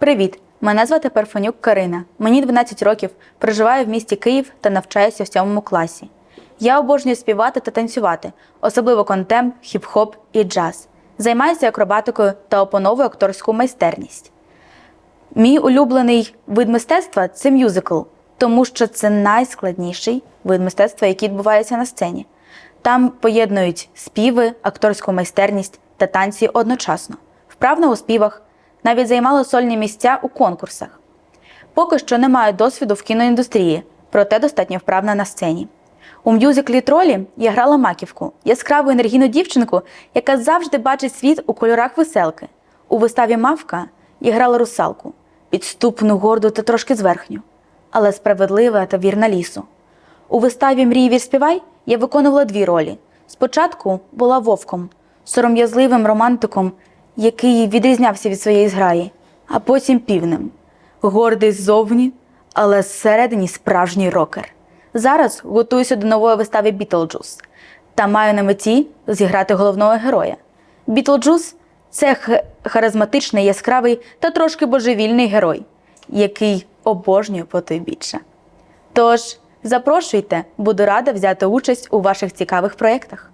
Привіт! Мене звати Парфанюк Карина. Мені 12 років, проживаю в місті Київ та навчаюся в 7 класі. Я обожнюю співати та танцювати, особливо контем, хіп-хоп і джаз. Займаюся акробатикою та опановую акторську майстерність. Мій улюблений вид мистецтва це мюзикл, тому що це найскладніший вид мистецтва, який відбувається на сцені. Там поєднують співи, акторську майстерність та танці одночасно. Вправно у співах, навіть займала сольні місця у конкурсах. Поки що не маю досвіду в кіноіндустрії, проте достатньо вправна на сцені. У мюзиклі тролі я грала маківку, яскраву енергійну дівчинку, яка завжди бачить світ у кольорах веселки. У виставі Мавка я грала русалку, підступну, горду та трошки зверхню, але справедлива та вірна лісу. У виставі Мрій вір співай я виконувала дві ролі. Спочатку була вовком, сором'язливим романтиком, який відрізнявся від своєї зграї, а потім півнем, гордий ззовні, але зсередині справжній рокер. Зараз готуюся до нової вистави Бітлджус та маю на меті зіграти головного героя. Бітлджус це харизматичний, яскравий та трошки божевільний герой, який обожнює потойбіччя. Тож запрошуйте, буду рада взяти участь у ваших цікавих проєктах.